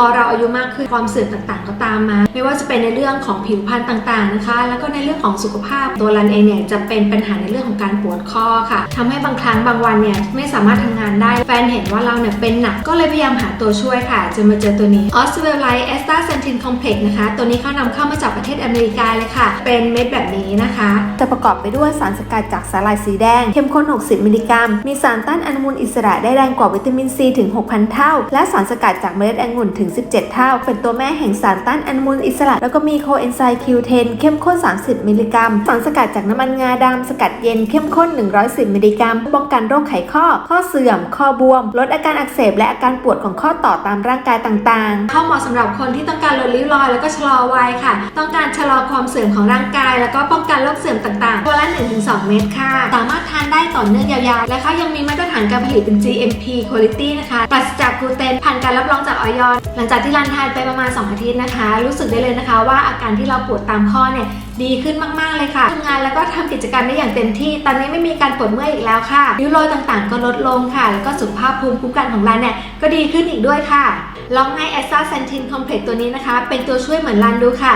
พอเราอายุมากขึ้นความเสื่อมต่างๆ ก็ตามมา ไม่ว่าจะเป็นในเรื่องของผิวพรรณต่างๆนะคะ แล้วก็ในเรื่องของสุขภาพตัวรันเองเนี่ยจะเป็นปัญหาในเรื่องของการปวดข้อค่ะทำให้บางครั้งบางวันเนี่ยไม่สามารถทำงานได้แฟนเห็นว่าเราเนี่ยเป็นหนักก็เลยพยายามหาตัวช่วยค่ะจนมาเจอตัวนี้ o s w e l l i t e a s t a x a n t i n Complex นะคะ ตัวนี้เขานำเข้ามาจากประเทศอเมริกาเลยค่ะ เป็นเม็ดแบบนี้นะคะ จะประกอบไปด้วยสารสกัดจากสาหร่ายสีแดงเข้มข้น 60 มิลลิกรัม มีสารต้านอนุมูลอิสระได้แรงกว่าวิตามินซีถึง 6,000 เท่า และสารสกัดจากเมล็ดองุ่นถึง17 เท่า เป็นตัวแม่แห่งสารต้านอนุมูลอิสระ แล้วก็มีโคเอนไซม์ Q10 เข้มข้น 30 มิลลิกรัม สารสกัดจากน้ำมันงาดำสกัดเย็นเข้มข้น 110 มิลลิกรัม ป้องกันโรคไขข้อ ข้อเสื่อม ข้อบวม ลดอาการอักเสบและอาการปวดของข้อต่อตามร่างกายต่างๆ เข้าเหมาะสำหรับคนที่ต้องการลดริ้วรอย แล้วก็ชะลอวัยค่ะ ต้องการชะลอความเสื่อมของร่างกาย แล้วก็ป้องกันโรคเสื่อมต่างๆ ตัวละ 1-2 เม็ดค่ะ สามารถทานได้ต่อเนื่องยาวๆ และเขายังมีมาตรฐานการผลิตเป็น GMP Quality นะคะ ปราศจากกลูเตนผ่านการรับรองจากออยหลังจากที่รันทานไปประมาณ 2 อาทิตย์นะคะ รู้สึกได้เลยนะคะ ว่าอาการที่เราปวดตามข้อเนี่ยดีขึ้นมาก ๆ เลยค่ะทำงานแล้วก็ทำกิจกรรมได้อย่างเต็มที่ ตอนนี้ไม่มีการปวดเมื่อยอีกแล้วค่ะริ้วรอยต่างๆ ก็ลดลงค่ะ แล้วก็สุขภาพภูมิคุ้มกันของเราเนี่ยก็ดีขึ้นอีกด้วยค่ะลองให้ a s t a s a n t i n Complex ตัวนี้นะคะ เป็นตัวช่วยเหมือนรันดูค่ะ